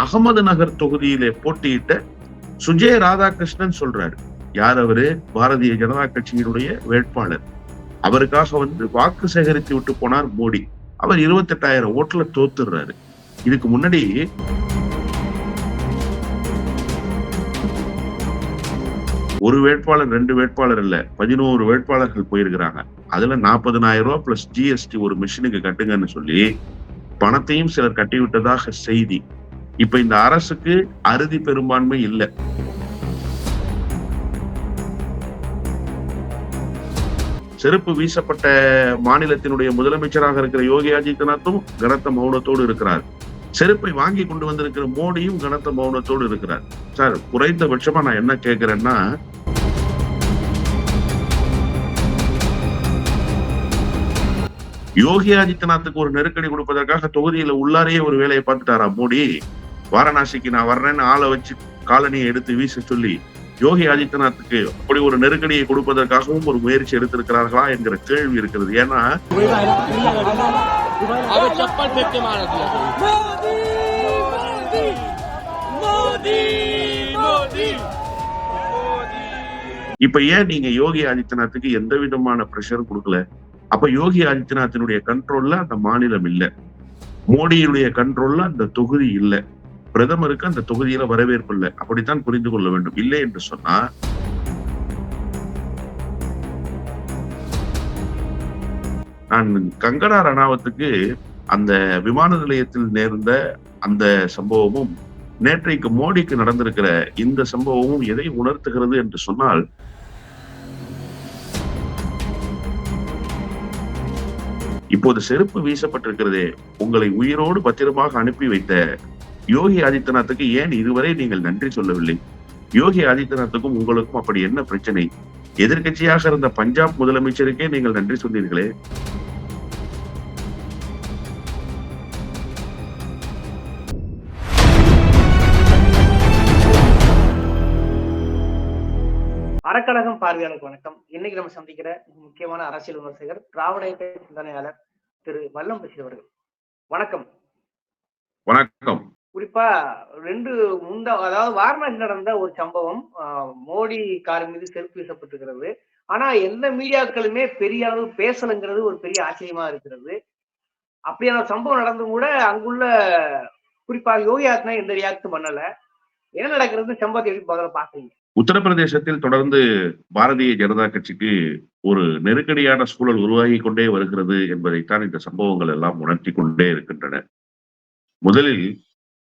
அகமது நகர் தொகுதியிலே போட்டியிட்ட சுஜய ராதாகிருஷ்ணன் சொல்றாரு. யார் அவரு? பாரதிய ஜனதா கட்சியினுடைய வேட்பாளர். அவருக்காக வந்து வாக்கு சேகரித்து விட்டு போனார் மோடி. அவர் இருபத்தெட்டாயிரம் ஓட்டுல தோத்துடுறாரு. இதுக்கு முன்னாடி ஒரு வேட்பாளர் ரெண்டு வேட்பாளர் இல்ல. பதினோரு வேட்பாளர்கள் போயிருக்கிறாங்க. அதுல நாற்பதனாயிரம் ரூபாய் பிளஸ் ஜிஎஸ்டி ஒரு மிஷினுக்கு கட்டுங்கன்னு சொல்லி பணத்தையும் சிலர் கட்டிவிட்டதாக செய்தி. இப்ப இந்த அரசுக்கு அறுதி பெரும்பான்மை இல்லை. செருப்பு வீசப்பட்ட மாநிலத்தினுடைய முதலமைச்சராக இருக்கிற யோகி ஆதித்யநாத்தும் கனத்த மௌனத்தோடு இருக்கிறார். செருப்பை வாங்கி கொண்டு வந்திருக்கிற மோடியும் கனத்த மௌனத்தோடு இருக்கிறார். சார் குறைந்தபட்சமா நான் என்ன கேட்கிறேன்னா யோகி ஆதித்யநாத்துக்கு ஒரு நெருக்கடி கொடுப்பதற்காக தொகுதியில உள்ளாரையே ஒரு வேலையை பார்த்துட்டாரா மோடி? வாரணாசிக்கு நான் வர்றேன்னு ஆளை வச்சு காலனியை எடுத்து வீச சொல்லி யோகி ஆதித்யநாத்துக்கு அப்படி ஒரு நெருக்கடியை கொடுப்பதற்காகவும் ஒரு முயற்சி எடுத்திருக்கிறார்களா என்கிற கேள்வி இருக்கிறது. ஏன்னா இப்ப ஏன் நீங்க யோகி ஆதித்யநாத்துக்கு எந்த விதமான பிரஷர் கொடுக்கல? அப்ப யோகி ஆதித்யநாத்தினுடைய கண்ட்ரோல்ல அந்த மாநிலம் இல்லை. மோடியுடைய கண்ட்ரோல்ல அந்த தொகுதி இல்லை. பிரதமருக்கு அந்த தொகுதியில வரவேற்பு இல்லை. அப்படித்தான் புரிந்து கொள்ள வேண்டும். இல்லை என்று சொன்னா நான் கங்கனா ரணாவத்துக்கு அந்த விமான நிலையத்தில் நேர்ந்த அந்த சம்பவமும் நேற்றைக்கு மோடிக்கு நடந்திருக்கிற இந்த சம்பவமும் எதை உணர்த்துகிறது என்று சொன்னால் இப்போது செருப்பு வீசப்பட்டிருக்கிறதே உங்களை உயிரோடு பத்திரமாக அனுப்பி வைத்த யோகி ஆதித்யநாத்துக்கு ஏன் இதுவரை நீங்கள் நன்றி சொல்லவில்லை? யோகி ஆதித்யநாத்துக்கும் உங்களுக்கும் அப்படி என்ன பிரச்சனை? எதிர்க்கட்சியாக இருந்த பஞ்சாப் முதலமைச்சருக்கே நீங்கள் நன்றி சொன்னீர்களே. அறக்கழகம் பார்வையாளருக்கு வணக்கம். இன்னைக்கு நம்ம சந்திக்கிற முக்கியமான அரசியல் விமர்சகர் திராவிட இயக்க சிந்தனையாளர் திரு வல்லம் பஷீர் அவர்கள். வணக்கம். வணக்கம். குறிப்பா ரெண்டு முந்த அதாவது வாரணாசி நடந்த ஒரு சம்பவம் மோடி கார் மீது செருப்பு வீசப்பட்டிருக்கிறது. ஆனா எந்த மீடியாக்களுமே பெரிய அளவு பேசலைங்கிறது ஒரு பெரிய ஆச்சரியமா இருக்கிறது. அப்படியான சம்பவம் நடந்தும் கூட அங்குள்ள குறிப்பாக யோகி ஆத்மா எந்த ரியாக்டும் பண்ணல. என்ன நடக்கிறது? சம்பவத்தை எப்படி முதல்ல பாக்குறீங்க உத்தரப்பிரதேசத்தில் தொடர்ந்து பாரதிய ஜனதா கட்சிக்கு ஒரு நெருக்கடியான சூழல் உருவாகி கொண்டே வருகிறது என்பதைத்தான் இந்த சம்பவங்கள் எல்லாம் உணர்த்தி கொண்டே இருக்கின்றன. முதலில்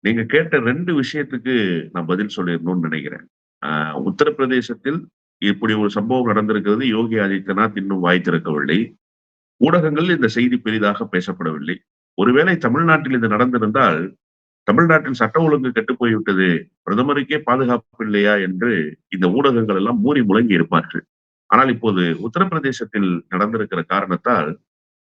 நீங்க கேட்ட ரெண்டு விஷயத்துக்கு நான் பதில் சொல்லிடணும்னு நினைக்கிறேன். ஆஹ் உத்தரப்பிரதேசத்தில் இப்படி ஒரு சம்பவம் நடந்திருக்கிறது. யோகி ஆதித்யநாத் இன்னும் வாய் திறக்கவில்லை. ஊடகங்கள் இந்த செய்தி பெரிதாக பேசப்படவில்லை. ஒருவேளை தமிழ்நாட்டில் இது நடந்திருந்தால் தமிழ்நாட்டில் சட்ட ஒழுங்கு கெட்டு போய்விட்டது. பிரதமருக்கே பாதுகாப்பு இல்லையா என்று இந்த ஊடகங்கள் எல்லாம் மூறி முழங்கி இருப்பார்கள். ஆனால் இப்போது உத்தரப்பிரதேசத்தில் நடந்திருக்கிற காரணத்தால்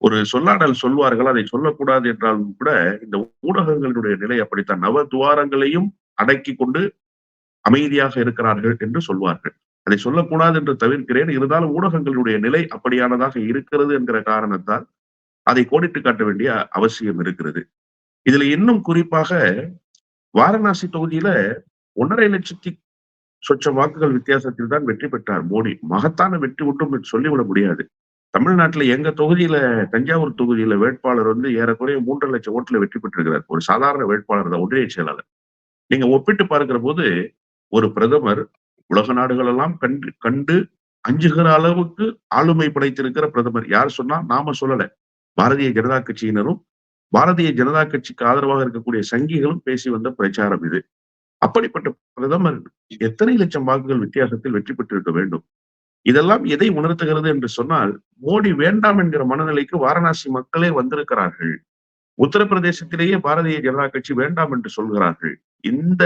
ஒரு சொல்லாடல் சொல்வார்கள் அதை சொல்லக்கூடாது என்றாலும் கூட இந்த ஊடகங்களுடைய நிலை அப்படித்தான். நவ துவாரங்களையும் அடக்கி கொண்டு அமைதியாக இருக்கிறார்கள் என்று சொல்வார்கள். அதை சொல்லக்கூடாது என்று தவிர்க்கிறேன். இருந்தாலும் ஊடகங்களுடைய நிலை அப்படியானதாக இருக்கிறது என்கிற காரணத்தால் அதை கோடிட்டு காட்ட வேண்டிய அவசியம் இருக்கிறது. இதுல இன்னும் குறிப்பாக வாரணாசி தொகுதியில ஒன்றரை லட்சத்தி சொச்ச வாக்குகள் வித்தியாசத்தில் தான் வெற்றி பெற்றார் மோடி. மகத்தான வெற்றி ஒன்றும் சொல்லிவிட முடியாது. தமிழ்நாட்டுல எங்க தொகுதியில தஞ்சாவூர் தொகுதியில வேட்பாளர் வந்து ஏறக்குறைய மூன்றரை லட்சம் ஓட்டுல வெற்றி பெற்றிருக்கிறார். ஒரு சாதாரண வேட்பாளர் தான் ஒன்றிய செயலாளர். நீங்க ஒப்பிட்டு பார்க்கிற போது ஒரு பிரதமர் உலக நாடுகள் எல்லாம் கண்டு கண்டு அஞ்சுகிற அளவுக்கு ஆளுமை படைத்திருக்கிற பிரதமர். யார் சொன்னா நாம சொல்லல. பாரதிய ஜனதா கட்சியினரும் பாரதிய ஜனதா கட்சிக்கு ஆதரவாக இருக்கக்கூடிய சங்கிகளும் பேசி வந்த பிரச்சாரம் இது. அப்படிப்பட்ட பிரதமர் எத்தனை லட்சம் வாக்குகள் வித்தியாசத்தில் வெற்றி பெற்றிருக்க வேண்டும்? இதெல்லாம் எதை உணர்த்துகிறது என்று சொன்னால் மோடி வேண்டாம் என்கிற மனநிலைக்கு வாரணாசி மக்களே வந்திருக்கிறார்கள். உத்தரப்பிரதேசத்திலேயே பாரதிய ஜனதா கட்சி வேண்டாம் என்று சொல்கிறார்கள். இந்த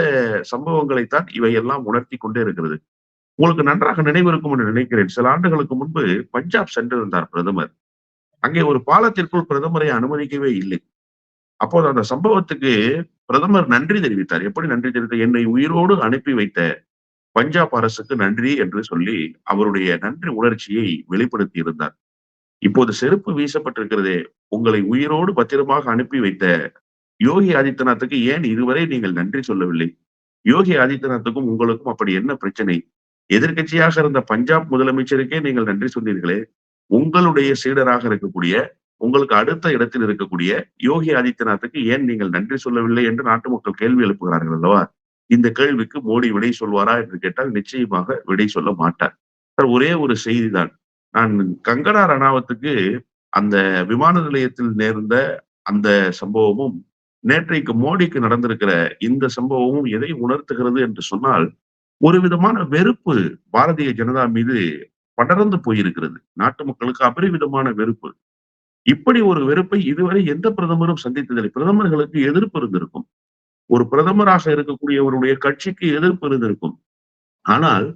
சம்பவங்களைத்தான் இவையெல்லாம் உணர்த்தி கொண்டே இருக்கிறது. உங்களுக்கு நன்றாக நினைவிருக்கும் என்று நினைக்கிறேன். சில ஆண்டுகளுக்கு முன்பு பஞ்சாப் சென்றிருந்தார் பிரதமர். அங்கே ஒரு பாலத்திற்குள் பிரதமரை அனுமதிக்கவே இல்லை. அப்போது அந்த சம்பவத்துக்கு பிரதமர் நன்றி தெரிவித்தார். எப்படி நன்றி தெரிவித்தார்? என்னை உயிரோடு அனுப்பி வைத்த பஞ்சாப் அரசுக்கு நன்றி என்று சொல்லி அவருடைய நன்றி உணர்ச்சியை வெளிப்படுத்தி இருந்தார். இப்போது செருப்பு வீசப்பட்டிருக்கிறதே உங்களை உயிரோடு பத்திரமாக அனுப்பி வைத்த யோகி ஆதித்யநாத்துக்கு ஏன் இதுவரை நீங்கள் நன்றி சொல்லவில்லை? யோகி ஆதித்யநாத்துக்கும் உங்களுக்கும் அப்படி என்ன பிரச்சனை? எதிர்க்கட்சியாக இருந்த பஞ்சாப் முதலமைச்சருக்கே நீங்கள் நன்றி சொன்னீர்களே. உங்களுடைய சீடராக இருக்கக்கூடிய உங்களுக்கு அடுத்த இடத்தில் இருக்கக்கூடிய யோகி ஆதித்யநாத்துக்கு ஏன் நீங்கள் நன்றி சொல்லவில்லை என்று நாட்டு மக்கள் கேள்வி எழுப்புகிறார்கள் அல்லவா? இந்த கேள்விக்கு மோடி விடை சொல்வாரா என்று கேட்டால் நிச்சயமாக விடை சொல்ல மாட்டார். சார் ஒரே ஒரு செய்திதான். நான் கங்கனா ரணாவத்துக்கு அந்த விமான நிலையத்தில் நேர்ந்த அந்த சம்பவமும் நேற்றைக்கு மோடிக்கு நடந்திருக்கிற இந்த சம்பவமும் எதை உணர்த்துகிறது என்று சொன்னால் ஒரு விதமான வெறுப்பு பாரதிய ஜனதா மீது படர்ந்து போயிருக்கிறது. நாட்டு மக்களுக்கு அபரிவிதமான வெறுப்பு. இப்படி ஒரு வெறுப்பை இதுவரை எந்த பிரதமரும் சந்தித்ததில்லை. பிரதமர்களுக்கு எதிர்ப்பு இருந்திருக்கும். ஒரு பிரதமராக இருக்கக்கூடியவருடைய கட்சிக்கு எதிர்ப்பு இருந்திருக்கும். ஆனால்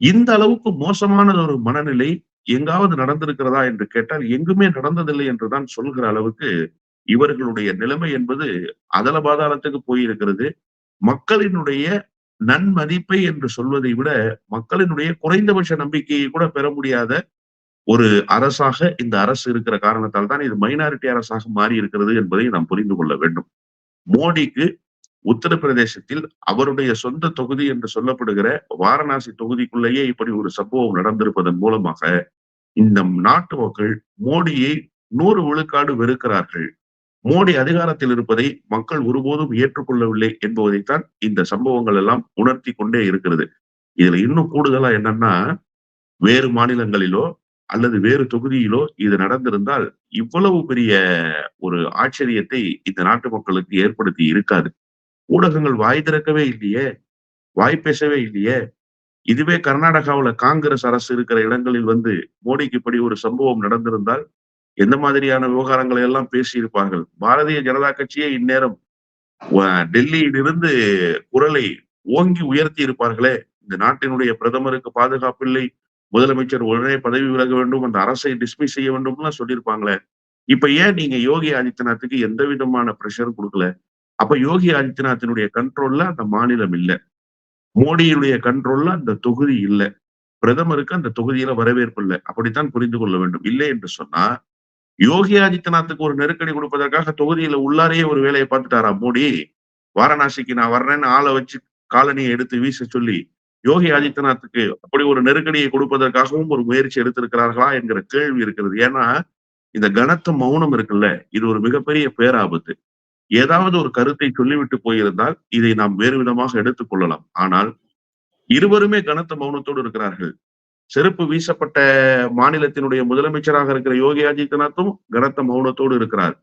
இந்த அளவுக்கு மோசமான ஒரு மனநிலை எங்காவது நடந்திருக்கிறதா என்று கேட்டால் எங்குமே நடந்ததில்லை என்றுதான் சொல்கிற அளவுக்கு இவர்களுடைய நிலைமை என்பது அதல பாதாளத்துக்கு போயிருக்கிறது. மக்களினுடைய நன்மதிப்பை என்று சொல்வதை விட மக்களினுடைய குறைந்தபட்ச நம்பிக்கையை கூட பெற முடியாத ஒரு அரசாக இந்த அரசு இருக்கிற காரணத்தால் தான் இது மைனாரிட்டி அரசாக மாறி இருக்கிறது என்பதை நாம் புரிந்து கொள்ள வேண்டும். மோடிக்கு உத்தரப்பிரதேசத்தில் அவருடைய சொந்த தொகுதி என்று சொல்லப்படுகிற வாரணாசி தொகுதிக்குள்ளேயே இப்படி ஒரு சம்பவம் நடந்திருப்பதன் மூலமாக இந்த நாட்டு மக்கள் மோடியை நூறு விழுக்காடு வெறுக்கிறார்கள். மோடி அதிகாரத்தில் இருப்பதை மக்கள் ஒருபோதும் ஏற்றுக்கொள்ளவில்லை என்பதைத்தான் இந்த சம்பவங்கள் எல்லாம் உணர்த்தி கொண்டே இருக்கிறது. இதுல இன்னும் கூடுதலா என்னன்னா வேறு மாநிலங்களிலோ அல்லது வேறு தொகுதியிலோ இது நடந்திருந்தால் இவ்வளவு பெரிய ஒரு ஆச்சரியத்தை இந்த நாட்டு மக்களுக்கு ஏற்படுத்தி இருக்காது. ஊடகங்கள் வாய் திறக்கவே இல்லையே? வாய் பேசவே இல்லையே? இதுவே கர்நாடகாவில் காங்கிரஸ் அரசு இருக்கிற இடங்களில் வந்து மோடிக்கு இப்படி ஒரு சம்பவம் நடந்திருந்தால் எந்த மாதிரியான விவகாரங்களை எல்லாம் பேசியிருப்பார்கள்? பாரதிய ஜனதா கட்சியே இந்நேரம் டெல்லியிலிருந்து குரலை ஓங்கி உயர்த்தி இருப்பார்களே? இந்த நாட்டினுடைய பிரதமருக்கு பாதுகாப்பில்லை முதலமைச்சர் உடனே பதவி விலக வேண்டும் அந்த அரசை டிஸ்மிஸ் செய்ய வேண்டும்லாம் சொல்லியிருப்பாங்களே? இப்ப ஏன் நீங்க யோகி ஆதித்யநாத்துக்கு எந்த விதமான பிரஷர் கொடுக்கல? அப்ப யோகி ஆதித்யநாத்தினுடைய கண்ட்ரோல்ல அந்த மாநிலம் இல்ல. மோடியுடைய கண்ட்ரோல்ல அந்த தொகுதி இல்ல. பிரதமருக்கு அந்த தொகுதியில வரவேற்பு இல்லை. அப்படித்தான் புரிந்து கொள்ள வேண்டும். இல்லை என்று சொன்னா யோகி ஆதித்யநாத்துக்கு ஒரு நெருக்கடி கொடுப்பதற்காக தொகுதியில உள்ளாரையே ஒரு வேலையை பார்த்துட்டாரா மோடி? வாரணாசிக்கு நான் வர்றேன்னு ஆளை வச்சு காலனியை எடுத்து வீச சொல்லி யோகி ஆதித்யநாத்துக்கு அப்படி ஒரு நெருக்கடியை கொடுப்பதற்காகவும் ஒரு முயற்சி எடுத்திருக்கிறார்களா என்கிற கேள்வி இருக்கிறது. ஏன்னா இந்த கனத்த மௌனம் இருக்குல்ல இது ஒரு மிகப்பெரிய பேராபத்து. ஏதாவது ஒரு கருத்தை சொல்லிவிட்டு போயிருந்தால் இதை நாம் வேறு விதமாக எடுத்துக்கொள்ளலாம் ஆனால் இருவருமே கனத்த மௌனத்தோடு இருக்கிறார்கள். செருப்பு வீசப்பட்ட மாநிலத்தினுடைய முதலமைச்சராக இருக்கிற யோகி ஆதித்யநாத்தும் கனத்த மௌனத்தோடு இருக்கிறார்.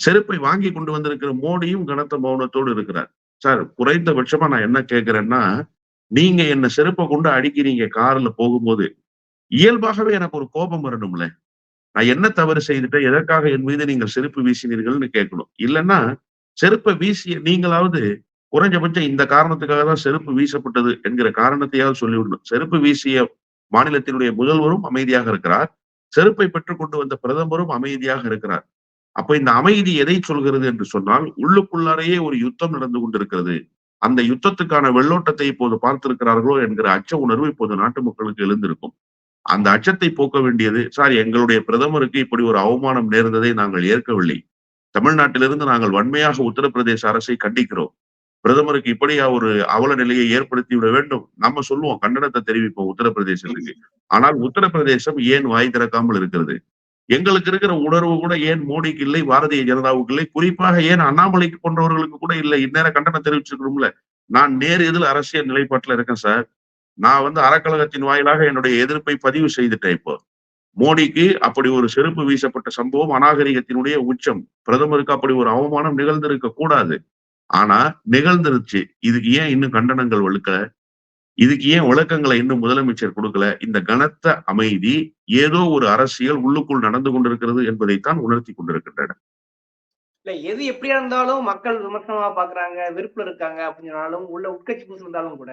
செருப்பை வாங்கி கொண்டு வந்திருக்கிற மோடியும் கனத்த மௌனத்தோடு இருக்கிறார். சார் குறைந்தபட்சமா நான் என்ன கேட்கிறேன்னா நீங்க என்ன செருப்பை கொண்டு அடிக்கிறீங்க கார்ல போகும்போது இயல்பாகவே எனக்கு ஒரு கோபம் வரணும்ல. நான் என்ன தவறு செய்துட்டேன் எதற்காக என் மீது நீங்கள் செருப்பு வீசினீர்கள்னு கேட்கணும். இல்லைன்னா செருப்பை வீசிய நீங்களாவது குறைஞ்சபட்சம் இந்த காரணத்துக்காக தான் செருப்பு வீசப்பட்டது என்கிற காரணத்தையாவது சொல்லிவிடணும். செருப்பு வீசிய மாநிலத்தினுடைய முதல்வரும் அமைதியாக இருக்கிறார். செருப்பை பெற்றுக் கொண்டு வந்த பிரதமரும் அமைதியாக இருக்கிறார். அப்ப இந்த அமைதி எதை சொல்கிறது என்று சொன்னால் உள்ளுக்குள்ளாரையே ஒரு யுத்தம் நடந்து கொண்டிருக்கிறது. அந்த யுத்தத்துக்கான வெள்ளோட்டத்தை இப்போது பார்த்திருக்கிறார்களோ என்கிற அச்ச உணர்வு இப்போது நாட்டு மக்களுக்கு எழுந்திருக்கும். அந்த அச்சத்தை போக்க வேண்டியது சார் எங்களுடைய பிரதமருக்கு இப்படி ஒரு அவமானம் நேர்ந்ததை நாங்கள் ஏற்கவில்லை. தமிழ்நாட்டிலிருந்து நாங்கள் வன்மையாக உத்தரப்பிரதேச அரசை கண்டிக்கிறோம். பிரதமருக்கு இப்படியா ஒரு அவல நிலையை ஏற்படுத்தி விட வேண்டும்? நம்ம சொல்லுவோம் கண்டனத்தை தெரிவிப்போம் உத்தரப்பிரதேசத்துக்கு. ஆனால் உத்தரப்பிரதேசம் ஏன் வாய் திறக்காமல் இருக்கிறது? எங்களுக்கு இருக்கிற உணர்வு கூட ஏன் மோடிக்கு இல்லை பாரதிய ஜனதாவுக்கு இல்லை? குறிப்பாக ஏன் அண்ணாமலைக்கு போன்றவர்களுக்கு கூட இல்லை? இந்நேரம் கண்டனம் தெரிவிச்சிருக்கணும்ல நான் நேர் எதில் அரசியல் நிலைப்பாட்டுல இருக்கேன் சார்? நான் வந்து அறக்கழகத்தின் வாயிலாக என்னுடைய எதிர்ப்பை பதிவு செய்துட்டேன் இப்போ. மோடிக்கு அப்படி ஒரு செருப்பு வீசப்பட்ட சம்பவம் அநாகரிகத்தினுடைய உச்சம். பிரதமருக்கு அப்படி ஒரு அவமானம் நிகழ்ந்திருக்க கூடாது. ஆனா நிகழ்ந்துருச்சு. இதுக்கு ஏன் இன்னும் கண்டனங்கள் வலுக்கல? இதுக்கு ஏன் விளக்கங்களை இன்னும் முதலமைச்சர் கொடுக்கல? இந்த கனத்த அமைதி ஏதோ ஒரு அரசியல் உள்ளுக்குள் நடந்து கொண்டிருக்கிறது என்பதைத்தான் உணர்த்தி கொண்டிருக்கின்றன. இல்ல எது எப்படியா இருந்தாலும் மக்கள் விமர்சனமா பாக்குறாங்க விருப்புல இருக்காங்க அப்படின்னாலும் உள்ள உட்கட்சி புதுசு இருந்தாலும் கூட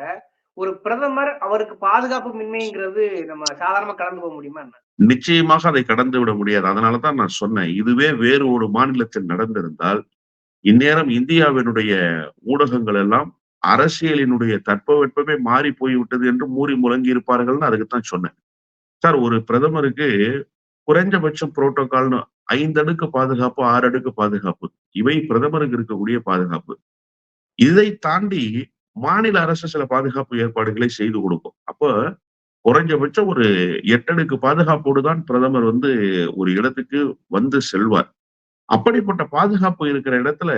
ஒரு பிரதமர் அவருக்கு பாதுகாப்பு மின்மைங்கிறது நம்ம சாதாரணமா கலந்து போக முடியுமா என்ன? நிச்சயமாக அதை கடந்து விட முடியாது. அதனாலதான் நான் சொன்னேன் இதுவே வேறு ஒரு மாநிலத்தில் நடந்திருந்தால் இந்நேரம் இந்தியாவினுடைய ஊடகங்கள் எல்லாம் அரசியலினுடைய தட்பவெட்பமே மாறி போய்விட்டது என்று மூறி முழங்கி இருப்பார்கள்னு அதுக்கு தான் சொன்னேன். சார் ஒரு பிரதமருக்கு குறைஞ்சபட்சம் புரோட்டோகால்னு ஐந்து அடுக்கு பாதுகாப்பு ஆறு அடுக்கு பாதுகாப்பு இவை பிரதமருக்கு இருக்கக்கூடிய பாதுகாப்பு. இதை தாண்டி மாநில அரசு சில பாதுகாப்பு ஏற்பாடுகளை செய்து கொடுக்கும். அப்ப குறைஞ்சபட்சம் ஒரு எட்டடுக்கு பாதுகாப்போடு தான் பிரதமர் வந்து ஒரு இடத்துக்கு வந்து செல்வார். அப்படிப்பட்ட பாதுகாப்பு இருக்கிற இடத்துல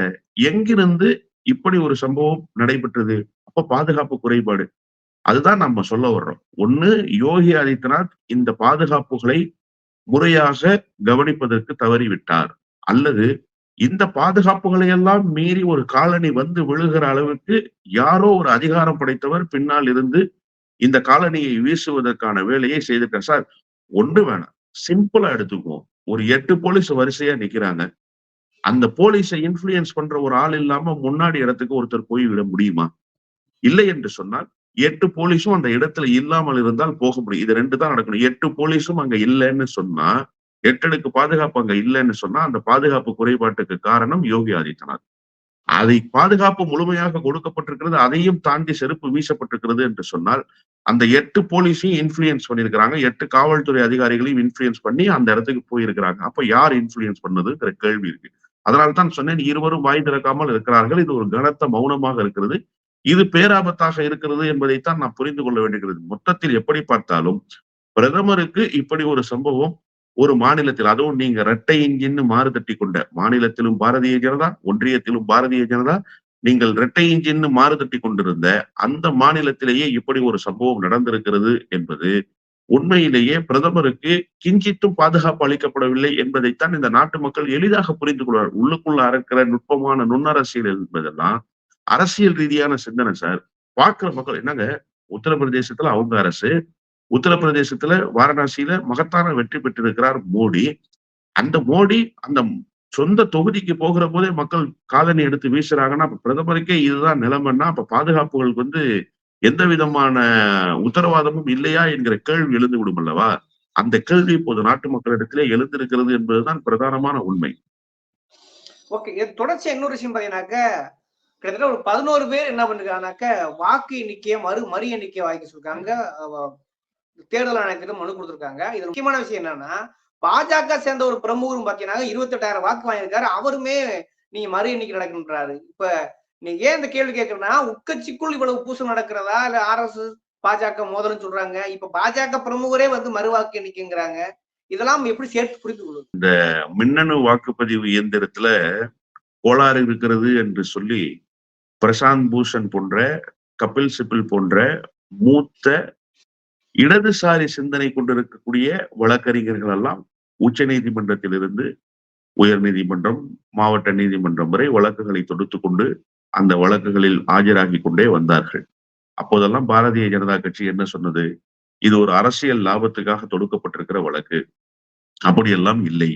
எங்கிருந்து இப்படி ஒரு சம்பவம் நடைபெற்றது? அப்ப பாதுகாப்பு குறைபாடு. அதுதான் நம்ம சொல்ல வர்றோம். ஒண்ணு யோகி ஆதித்யநாத் இந்த பாதுகாப்புகளை முறையாக கவனிப்பதற்கு தவறிவிட்டார். அல்லது இந்த பாதுகாப்புகளை எல்லாம் மீறி ஒரு காலனி வந்து விழுகிற அளவுக்கு யாரோ ஒரு அதிகாரம் படைத்தவர் பின்னால் இருந்து இந்த காலனியை வீசுவதற்கான வேலையை செய்திருக்கார் சார் ஒண்ணு வேணாம். சிம்பிளா எடுத்துக்குவோம். ஒரு எட்டு போலீஸ் வரிசையா நிக்கிறாங்க. அந்த போலீஸை இன்ஃபுளுயன்ஸ் பண்ற ஒரு ஆள் இல்லாம முன்னாடி இடத்துக்கு ஒருத்தர் போய் விட முடியுமா? இல்லை என்று சொன்னால் எட்டு போலீஸும் அந்த இடத்துல இல்லாமல் இருந்தால் போக முடியும். இது ரெண்டு தான் நடக்கணும். எட்டு போலீஸும் அங்க இல்லைன்னு சொன்னா எட்டடுக்கு பாதுகாப்பு அங்க இல்லைன்னு சொன்னா அந்த பாதுகாப்பு குறைபாட்டுக்கு காரணம் யோகி ஆதித்யநாத். அதை பாதுகாப்பு முழுமையாக கொடுக்கப்பட்டிருக்கிறது அதையும் தாண்டி செருப்பு வீசப்பட்டிருக்கிறது என்று சொன்னால் அந்த எட்டு போலீஸையும் இன்ஃபுளுயன்ஸ் பண்ணியிருக்கிறாங்க. எட்டு காவல்துறை அதிகாரிகளையும் இன்ஃபுளுயன்ஸ் பண்ணி அந்த இடத்துக்கு போயிருக்கிறாங்க. அப்ப யார் இன்ஃபுளுயன்ஸ் பண்ணதுங்கிற கேள்வி இருக்கு. அதனால தான் சொன்னேன் இருவரும் வாய் திறக்காமல் இருக்கிறார்கள். இது ஒரு கனத்த மௌனமாக இருக்கிறது. இது பேராபத்தாக இருக்கிறது என்பதைத்தான் நான் புரிந்து கொள்ள வேண்டியிருக்கிறது. மொத்தத்தில் எப்படி பார்த்தாலும் பிரதமருக்கு இப்படி ஒரு சம்பவம் ஒரு மாநிலத்தில் அதுவும் நீங்க இரட்டை இன்ஜின்னு மாறுதட்டி கொண்ட மாநிலத்திலும் பாரதிய ஜனதா ஒன்றியத்திலும் பாரதிய ஜனதா நீங்கள் இரட்டை இன்ஜின்னு மாறுதட்டி கொண்டிருந்த அந்த மாநிலத்திலேயே இப்படி ஒரு சம்பவம் நடந்திருக்கிறது என்பது உண்மையிலேயே பிரதமருக்கு கிஞ்சித்தும் பாதுகாப்பு அளிக்கப்படவில்லை என்பதைத்தான் இந்த நாட்டு மக்கள் எளிதாக புரிந்து கொள்வார். உள்ளுக்குள்ள அறக்கிற நுட்பமான நுண்ணரசியல் என்பதெல்லாம் அரசியல் ரீதியான சிந்தனை சார். பார்க்கிற மக்கள் என்னங்க? உத்தரப்பிரதேசத்துல அவங்க அரசு உத்தரப்பிரதேசத்துல வாரணாசியில மகத்தான வெற்றி பெற்றிருக்கிறார் மோடி. அந்த மோடி அந்த சொந்த தொகுதிக்கு போகிற போதே மக்கள் காலனி எடுத்து வீசுறாங்கன்னா அப்ப பிரதமருக்கே இதுதான் நிலைமைன்னா அப்ப பாதுகாப்புகளுக்கு வந்து எந்த விதமான உத்தரவாதமும் இல்லையா என்கிற கேள்வி எழுந்து விடும் அல்லவா? அந்த கேள்வி இப்போது நாட்டு மக்களிடத்திலே எழுந்திருக்கிறது என்பதுதான் பிரதானமான உண்மை. ஓகே இது தொடர்ச்சி இன்னொரு விஷயம் பாத்தீங்கன்னாக்க கிட்டத்தட்ட ஒரு பதினோரு பேர் என்ன பண்ணிருக்காங்கனாக்க வாக்கு எண்ணிக்கையை மறு மறு எண்ணிக்கையை வாங்கி சொல்லிருக்காங்க தேர்தல் ஆணையத்திடம் மனு கொடுத்திருக்காங்க. இதுல முக்கியமான விஷயம் என்னன்னா பாஜக சேர்ந்த ஒரு பிரமுகரும் பாத்தீங்கன்னா இருபத்தெட்டாயிரம் வாக்கு வாங்கியிருக்காரு. அவருமே நீங்க மறு எண்ணிக்கை நடக்கின்றாரு இப்ப நீங்க ஏன் இந்த கேள்வி கேட்கறேன்னா உட்கட்சிக்குள் இவ்வளவு பூசம் நடக்கிறதா? இல்ல ஆர்எஸ்எஸ் பாஜக மோதல்னு சொல்றாங்க. இப்ப பாஜக பிரமுகரே வந்து மறு வாக்கு எண்ணிக்கைங்கிறாங்க. இதெல்லாம் எப்படி சேர்த்து புரிந்து இந்த மின்னணு வாக்குப்பதிவு இயந்திரத்துல கோளாறு இருக்கிறது என்று சொல்லி பிரசாந்த் பூஷன் போன்ற கபில் சிபில் போன்ற மூத்த இடதுசாரி சிந்தனை கொண்டிருக்கக்கூடிய வழக்கறிஞர்கள் எல்லாம் உச்ச நீதிமன்றத்திலிருந்து உயர் நீதிமன்றம் மாவட்ட நீதிமன்றம் வரை வழக்குகளை தொடுத்து கொண்டு அந்த வழக்குகளில் ஆஜராகி கொண்டே வந்தார்கள். அப்போதெல்லாம் பாரதிய ஜனதா கட்சி என்ன சொன்னது? இது ஒரு அரசியல் லாபத்துக்காக தொடுக்கப்பட்டிருக்கிற வழக்கு. அப்படியெல்லாம் இல்லை.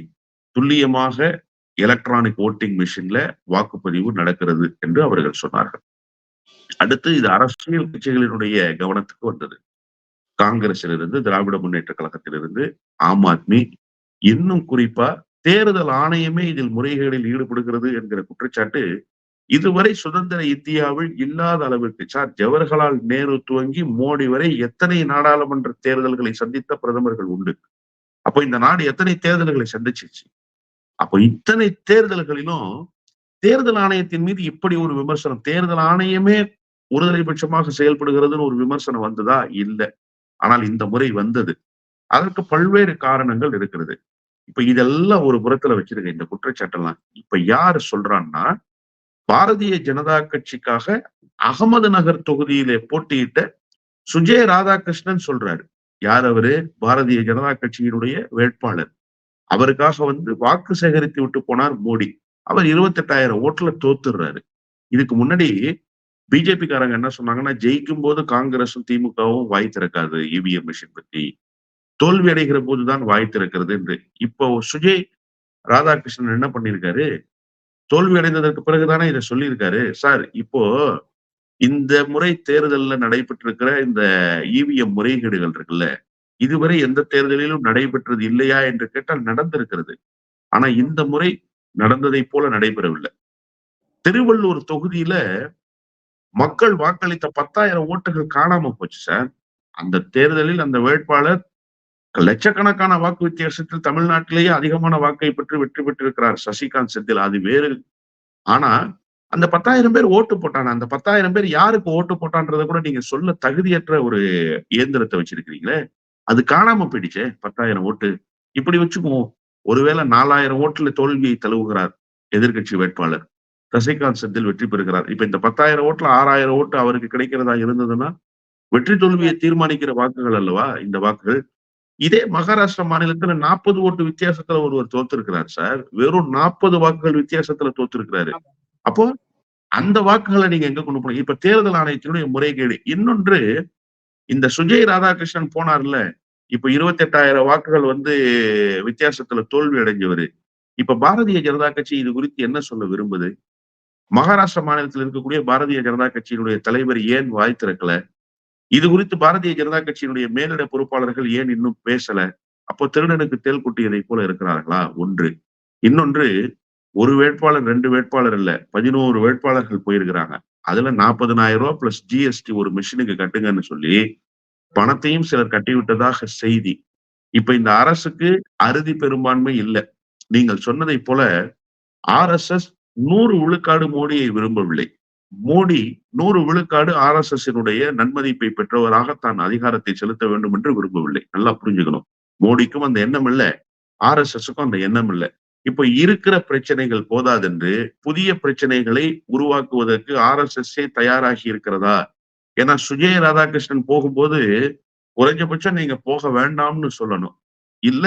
துல்லியமாக எலக்ட்ரானிக் ஓட்டிங் மிஷின்ல வாக்குப்பதிவு நடக்கிறது என்று அவர்கள் சொன்னார்கள். அடுத்து இது அரசியல் கட்சிகளினுடைய கவனத்துக்கு வந்தது. காங்கிரசிலிருந்து திராவிட முன்னேற்ற கழகத்திலிருந்து ஆம் ஆத்மி இன்னும் குறிப்பா தேர்தல் ஆணையமே இதில் முறைகேடில் ஈடுபடுகிறது என்கிற குற்றச்சாட்டு இதுவரை சுதந்திர இந்தியாவில் இல்லாத அளவிற்கு சார் ஜவஹர்லால் நேரு துவங்கி மோடி வரை எத்தனை நாடாளுமன்ற தேர்தல்களை சந்தித்த பிரதமர்கள் உண்டு? அப்போ இந்த நாடு எத்தனை தேர்தல்களை சந்திச்சிச்சு? அப்போ இத்தனை தேர்தல்களிலும் தேர்தல் ஆணையத்தின் மீது இப்படி ஒரு விமர்சனம் தேர்தல் ஆணையமே ஒருதலை பட்சமாக செயல்படுகிறதுன்னு ஒரு விமர்சனம் வந்ததா? இல்லை. ஆனால் இந்த முறை வந்தது. அதற்கு பல்வேறு காரணங்கள் இருக்கிறது. இப்ப இதெல்லாம் ஒரு புறத்துல வச்சிருக்க இந்த குற்றச்சாட்டெல்லாம். இப்ப யாரு சொல்றான்னா பாரதிய ஜனதா கட்சிக்காக அகமது நகர் தொகுதியிலே போட்டியிட்ட சுஜய ராதாகிருஷ்ணன் சொல்றாரு. யார் அவரு? பாரதிய ஜனதா கட்சியினுடைய வேட்பாளர். அவருக்காக வந்து வாக்கு சேகரித்து விட்டு போனார் மோடி. அவர் இருபத்தெட்டாயிரம் ஓட்டுல தோத்துடுறாரு. இதுக்கு முன்னாடி பிஜேபி காரங்க என்ன சொன்னாங்கன்னா ஜெயிக்கும் போது காங்கிரஸும் திமுகவும் வாய் திறக்காது இவிஎம் மிஷின் பத்தி. தோல்வி அடைகிற போதுதான் வாய் திறக்கிறது என்று. இப்போ சுஜய் ராதாகிருஷ்ணன் என்ன பண்ணிருக்காரு தோல்வி அடைந்ததற்கு பிறகுதானே இதை சொல்லியிருக்காரு. சார் இப்போ இந்த முறை தேர்தல்ல நடைபெற்றிருக்கிற இந்த இவிஎம் முறைகேடுகள் இருக்குல்ல இதுவரை எந்த தேர்தலிலும் நடைபெற்றது இல்லையா என்று கேட்டால் நடந்திருக்கிறது. ஆனா இந்த முறை நடந்ததை போல நடைபெறவில்லை. திருவள்ளூர் தொகுதியில மக்கள் வாக்களித்த பத்தாயிரம் ஓட்டுகள் காணாம போச்சு சார். அந்த தேர்தலில் அந்த வேட்பாளர் லட்சக்கணக்கான வாக்கு வித்தியாசத்தில் தமிழ்நாட்டிலேயே அதிகமான வாக்கை பெற்று வெற்றி பெற்றிருக்கிறார் சசிகாந்த் செந்தில். அது வேறு. ஆனா அந்த பத்தாயிரம் பேர் ஓட்டு போட்டான? அந்த பத்தாயிரம் பேர் யாருக்கு ஓட்டு போட்டான்றத கூட நீங்க சொல்ல தகுதியற்ற ஒரு இயந்திரத்தை வச்சிருக்கிறீங்களே. அது காணாம போயிடுச்சே பத்தாயிரம் ஓட்டு. இப்படி வச்சுக்குவோம். ஒருவேளை நாலாயிரம் ஓட்டுல தோல்வியை தழுவுகிறார் எதிர்க்கட்சி வேட்பாளர். சசிகாந்த் செந்தில் வெற்றி பெறுகிறார். இப்ப இந்த பத்தாயிரம் ஓட்டுல ஆறாயிரம் ஓட்டு அவருக்கு கிடைக்கிறதா இருந்ததுன்னா வெற்றி தோல்வியை தீர்மானிக்கிற வாக்குகள் அல்லவா இந்த வாக்குகள் இதே மகாராஷ்டிரா மாநிலத்துல நாற்பது ஓட்டு வித்தியாசத்துல ஒருவர் தோத்திருக்கிறார் சார். வெறும் நாற்பது வாக்குகள் வித்தியாசத்துல தோத்திருக்கிறாரு. அப்போ அந்த வாக்குகளை நீங்க எங்க கொண்டு போனீங்க? இப்ப தேர்தல் ஆணையத்தினுடைய முறைகேடு. இன்னொன்று இந்த சுஜய் ராதாகிருஷ்ணன் போனார்ல இப்ப இருபத்தி எட்டாயிரம் வாக்குகள் வந்து வித்தியாசத்துல தோல்வி அடைஞ்சவரு இப்ப பாரதிய ஜனதா கட்சி இது குறித்து என்ன சொல்ல விரும்புது? மகாராஷ்டிர மாநிலத்தில் இருக்கக்கூடிய பாரதிய ஜனதா கட்சியினுடைய தலைவர் ஏன் வாய் திறக்கல? இது குறித்து பாரதிய ஜனதா கட்சியினுடைய மேலிட பொறுப்பாளர்கள் ஏன் இன்னும் பேசல? அப்போ திருடனுக்கு தேல் குட்டியதை போல இருக்கிறார்களா? ஒன்று. இன்னொன்று ஒரு வேட்பாளர் ரெண்டு வேட்பாளர் இல்ல பதினோரு வேட்பாளர்கள் போயிருக்கிறாங்க. அதுல நாற்பதனாயிரம் ரூபாய் பிளஸ் ஜிஎஸ்டி ஒரு மிஷினுக்கு கட்டுங்கன்னு சொல்லி பணத்தையும் சிலர் கட்டிவிட்டதாக செய்தி. இப்ப இந்த அரசுக்கு அறுதி பெரும்பான்மை இல்லை. நீங்கள் சொன்னதை போல ஆர் எஸ் எஸ் நூறு விழுக்காடு மோடியை விரும்பவில்லை. மோடி நூறு விழுக்காடு ஆர் எஸ் எஸ் நன்மதிப்பை பெற்றவராக தான் அதிகாரத்தை செலுத்த வேண்டும் என்று விரும்பவில்லை. நல்லா புரிஞ்சுக்கணும். மோடிக்கும் அந்த எண்ணம் இல்ல. ஆர் எஸ் எஸ்க்கும் அந்த எண்ணம் இல்ல. இப்ப இருக்கிற பிரச்சனைகள் போதாதென்று புதிய பிரச்சனைகளை உருவாக்குவதற்கு ஆர் எஸ் எஸ் தயாராகி இருக்கிறதா? ஏன்னா சுஜய ராதாகிருஷ்ணன் போகும்போது குறைஞ்சபட்சம் நீங்க போக வேண்டாம்னு சொல்லணும். இல்ல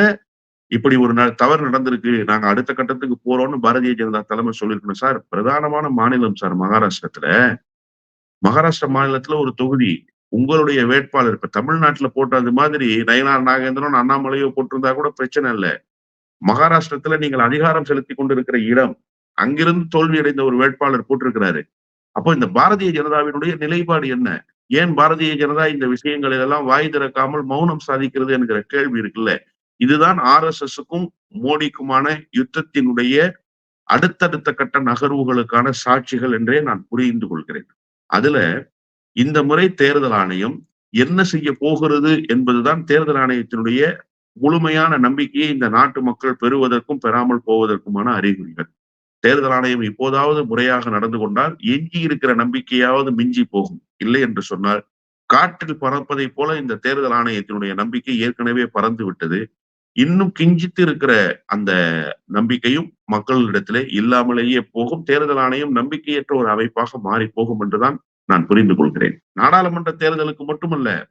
இப்படி ஒரு ந- தவறு நடந்திருக்கு நாங்க அடுத்த கட்டத்துக்கு போறோம்னு பாரதிய ஜனதா தலைமை சொல்லியிருக்கணும் சார். பிரதானமான மாநிலம் சார் மகாராஷ்டிரத்துல. மகாராஷ்டிர மாநிலத்துல ஒரு தொகுதி உங்களுடைய வேட்பாளர் இப்ப தமிழ்நாட்டுல போட்டது மாதிரி நயனார் நாகேந்திரன் அண்ணாமலையோ போட்டிருந்தா கூட பிரச்சனை இல்லை. மகாராஷ்டிரத்துல நீங்கள் அதிகாரம் செலுத்தி கொண்டிருக்கிற இடம் அங்கிருந்து தோல்வி அடைந்த ஒரு வேட்பாளர் போட்டிருக்கிறாரு. அப்போ இந்த பாரதிய ஜனதாவினுடைய நிலைப்பாடு என்ன? ஏன் பாரதிய ஜனதா இந்த விஷயங்கள் இதெல்லாம் வாய் திறக்காமல் மௌனம் சாதிக்கிறது என்கிற கேள்வி இருக்குல்ல? இதுதான் ஆர் எஸ் எஸ்க்கும் மோடிக்குமான யுத்தத்தினுடைய அடுத்தடுத்த கட்ட நகர்வுகளுக்கான சாட்சிகள் என்றே நான் புரிந்து கொள்கிறேன். அதுல இந்த முறை தேர்தல் ஆணையம் என்ன செய்ய போகிறது என்பதுதான் தேர்தல் ஆணையத்தினுடைய முழுமையான நம்பிக்கையை இந்த நாட்டு மக்கள் பெறுவதற்கும் பெறாமல் போவதற்குமான அறிகுறிகள். தேர்தல் ஆணையம் இப்போதாவது முறையாக நடந்து கொண்டால் எஞ்சி இருக்கிற நம்பிக்கையாவது மிஞ்சி போகும். இல்லை என்று சொன்னால் காற்றில் பறப்பதை போல இந்த தேர்தல் ஆணையத்தினுடைய நம்பிக்கை ஏற்கனவே பறந்து விட்டது. இன்னும் கிஞ்சித்து இருக்கிற அந்த நம்பிக்கையும் மக்களிடத்திலே இல்லாமலேயே போகும். தேர்தல் ஆணையம் நம்பிக்கையற்ற ஒரு அமைப்பாக மாறி போகும் என்றுதான் நான் புரிந்து கொள்கிறேன். நாடாளுமன்ற தேர்தலுக்கு மட்டுமல்ல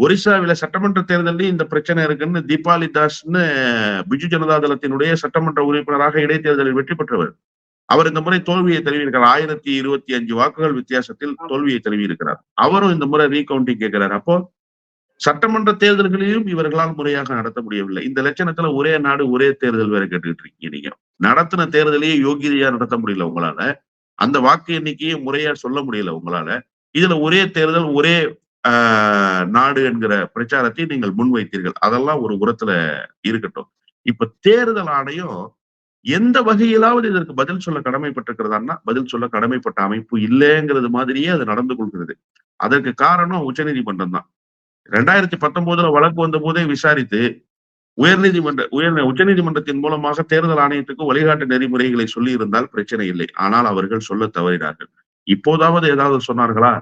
ஒரிசாவில சட்டமன்ற தேர்தலையும் இந்த பிரச்சனை இருக்குன்னு தீபாலி தாஸ்னு பிஜு ஜனதா தளத்தினுடைய சட்டமன்ற உறுப்பினராக இடைத்தேர்தலில் வெற்றி பெற்றவர். அவர் இந்த முறை தோல்வியை தழுவியிருக்கிறார். ஆயிரத்தி இருபத்தி அஞ்சு வாக்குகள் வித்தியாசத்தில் தோல்வியை தழுவியிருக்கிறார். அவரும் இந்த முறை ரீகவுண்டிங் கேட்கிறார். அப்போ சட்டமன்ற தேர்தல்களையும் இவர்களால் முறையாக நடத்த முடியவில்லை. இந்த லட்சணத்துல ஒரே நாடு ஒரே தேர்தல் வேற கேட்டுக்கிட்டு இருக்கீங்க நீங்க. நடத்தின தேர்தலையே யோகிதையா நடத்த முடியல உங்களால. அந்த வாக்கு எண்ணிக்கையை முறையா சொல்ல முடியல உங்களால. இதுல ஒரே தேர்தல் ஒரே ஆஹ், நாடு என்கிற பிரச்சாரத்தை நீங்கள் முன்வைத்தீர்கள். அதெல்லாம் ஒரு உரத்துல இருக்கட்டும். இப்ப தேர்தல் ஆணையம் எந்த வகையிலாவது இதற்கு பதில் சொல்ல கடமைப்பட்டிருக்கிறதான்னா பதில் சொல்ல கடமைப்பட்ட அமைப்பு இல்லைங்கிறது மாதிரியே அது நடந்து கொள்கிறது. அதற்கு காரணம் உச்சநீதிமன்றம் தான். ரெண்டாயிரத்தி பத்தொன்பதுல வழக்கு வந்த போதே விசாரித்து உயர்நீதிமன்ற உயர் உச்சநீதிமன்றத்தின் மூலமாக தேர்தல் ஆணையத்துக்கு வழிகாட்டு நெறிமுறைகளை சொல்லி இருந்தால் பிரச்சனை இல்லை. ஆனால் அவர்கள் சொல்ல தவறினார்கள். இப்போதாவது ஏதாவது சொன்னார்களா?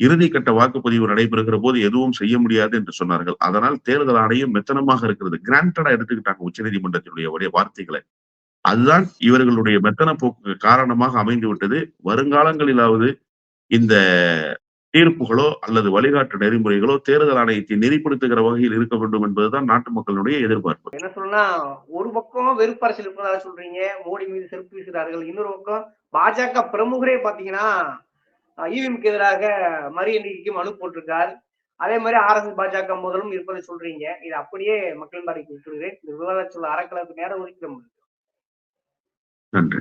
இறுதி கட்ட வாக்குப்பதிவு நடைபெறுகிற போது எதுவும் செய்ய முடியாது என்று சொன்னார்கள். அதனால் தேர்தல் ஆணையம் மெத்தனமாக இருக்கிறது. கிராண்டடா எடுத்துக்கிட்டாங்க உச்சநீதிமன்றத்தினுடைய உடைய வார்த்தைகளை. அதுதான் இவர்களுடைய மெத்தன போக்கு காரணமாக அமைந்து விட்டது வருங்காலங்களிலாவது இந்த தீர்ப்புகளோ அல்லது வழிகாட்டு நெறிமுறைகளோ தேர்தல் ஆணையத்தை நெறிப்படுத்துகிற வகையில் இருக்க வேண்டும் என்பதுதான் நாட்டு மக்களுடைய எதிர்பார்ப்பு. என்ன சொல்லணும்னா ஒரு பக்கம் வெறுப்பு அரசியல் இருப்பதாக சொல்றீங்க. மோடி மீது செருப்பு வீசுகிறார்கள் இன்னொரு பக்கம் பாஜக பிரமுகரே பாத்தீங்கன்னா ஈவிஎம்க்கு எதிராக மறு எண்ணிக்கைக்கு மனு போட்டிருக்கார். அதே மாதிரி ஆர்எஸ்எஸ் பாஜக முதலும் இருப்பதை சொல்றீங்க. இது அப்படியே மக்கள் பாறைக்கு விட்டுடுகிறேன் இந்த விவாதத்தில் அறக்கலருக்கு நேரம் ஒதுக்கிட முடியும் நன்றி.